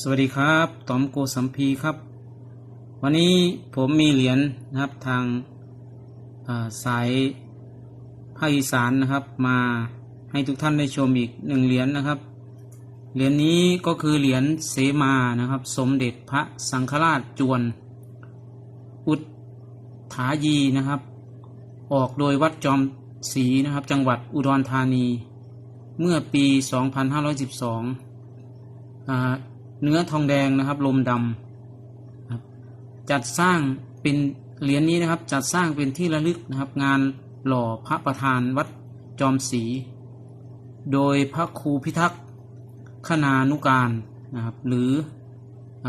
สวัสดีครับตอมโกสัมพีครับ วันนี้ผมมีเหรียญนะครับทางาสายภาคอีสานนะครับมาให้ทุกท่านได้ชมอีกหนึ่งเหรียญนะครับ เหรียญนี้ก็คือเหรียญเสมานะครับ สมเด็จพระสังฆราชจวน อุทถายีนะครับ ออกโดยวัดจอมศรีนะครับ จังหวัดอุดรธานี เมื่อปี 2512อ่า เนื้อทองแดงนะครับ ลมดำจัดสร้างเป็นเหรียญนี้นะครับ จัดสร้างเป็นที่ระลึกนะครับ งานหล่อพระประธานวัดจอมศรีโดยพระครูพิทักษ์ขนานุการนะครับ หรืออ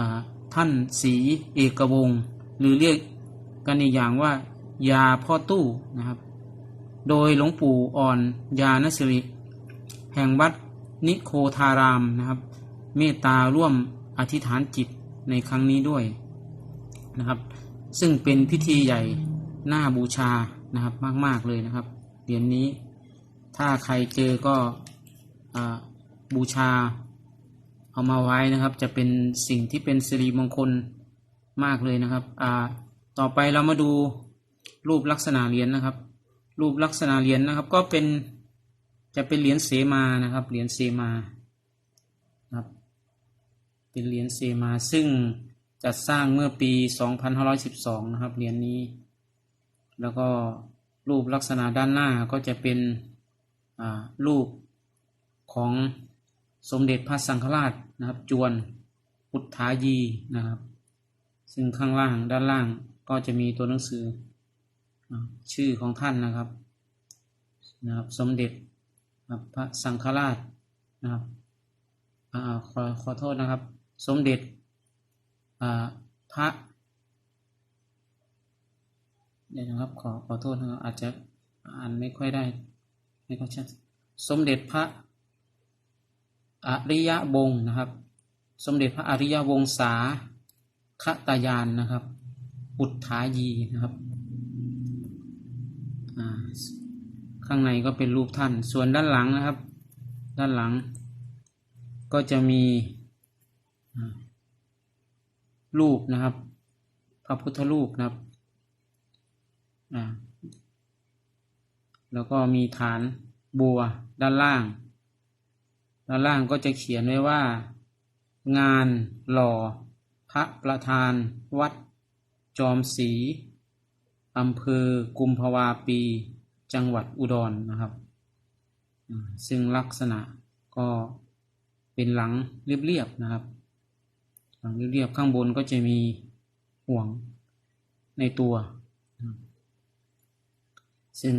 ท่านศรีเอกวงศ์หรือเรียกกันอีกอย่างว่ายาพ่อตู้นะครับ โดยหลวงปู่อ่อนยานสิริแห่งวัดนิโคทารามนะครับ เมตตาร่วมอธิษฐานจิตในครั้งนี้ด้วยนะครับ ซึ่งเป็นพิธีใหญ่หน้าบูชานะครับมาก ๆ เลยนะครับเหรียญนนี้ถ้าใครเจอก็อบูชาเอามาไว้นะครับ จะเป็นสิ่งที่เป็นสิริมงคลมากเลยนะครับต่อไปเรามาดูรูปลักษณะเหรียญนะครับ รูปลักษณะเหรียญนะครับ ก็เป็นจะเป็นเหรียญเสมานะครับเหรียญเสมา เป็นเหรียญเซมาซึ่งจัดสร้างเมื่อปี 2512 นะครับเหรียญนี้ แล้วก็รูปลักษณะด้านหน้าก็จะเป็นอ่ารูปของสมเด็จพระสังฆราชนะครับ จวนพุทธายีนะครับ ซึ่งข้างล่างด้านล่างก็จะมีตัวหนังสืออชื่อของท่านนะครับนะครับสมเด็จพระสังฆราชนะครับอ่าขอขอโทษนะครับ สมเด็จพระเดี๋ยวนะครับขอขอโทษนะครับอาจจะอ่านไม่ค่อยได้ไม่ค่อยชัดสมเด็จพระอริยวงศ์นะครับ สมเด็จพระอริยวงศาคตายานนะครับ อุทธายีนะครับข้างในก็เป็นรูปท่าน ส่วนด้านหลังนะครับ ด้านหลัง ก็จะมี รูปนะครับ พระพุทธรูปนะครับแล้วก็มีฐานบัวด้านล่าง ด้านล่างก็จะเขียนไว้ว่า งานหล่อ พระประธานวัด จอมศรีอำเภอกุมภาวาปี จังหวัดอุดรนะครับ ซึ่งลักษณะก็เป็นหลังเรียบๆนะครับ หลังเรียบๆข้างบนก็จะมีห่วงในตัว ซึ่ง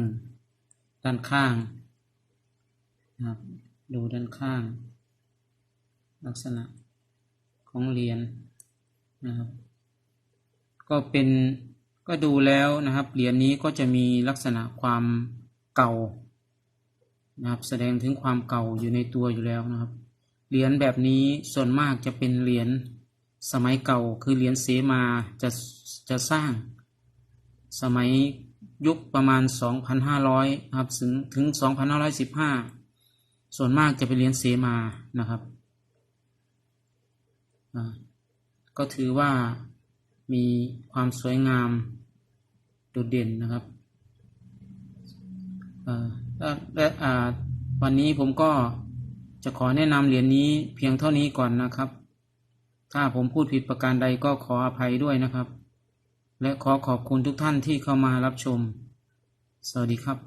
ด้านข้างนะครับดูด้านข้าง ลักษณะของเหรียญนะครับ ก็เป็นก็ดูแล้วนะครับเหรียญนี้ก็จะมีลักษณะความเก่านะครับ แสดงถึงความเก่าอยู่ในตัวอยู่แล้วนะครับเหรียญแบบนี้ส่วนมากจะเป็นเหรียญ สมัยเก่าคือเหรียญเสมาจะจะสร้าง สมัยยุคประมาณ 2,500ครับถึงถึง 2,515 ส่วนมากจะเป็นเหรียญเสมานะครับ ก็ถือว่ามีความสวยงามโดดเด่นนะครับและะวันนี้ผมก็จะขอแนะนำเหรียญนี้เพียงเท่านี้ก่อนนะครับ ถ้าผมพูดผิดประการใดก็ขออภัยด้วยนะครับ และขอขอบคุณทุกท่านที่เข้ามารับชม สวัสดีครับ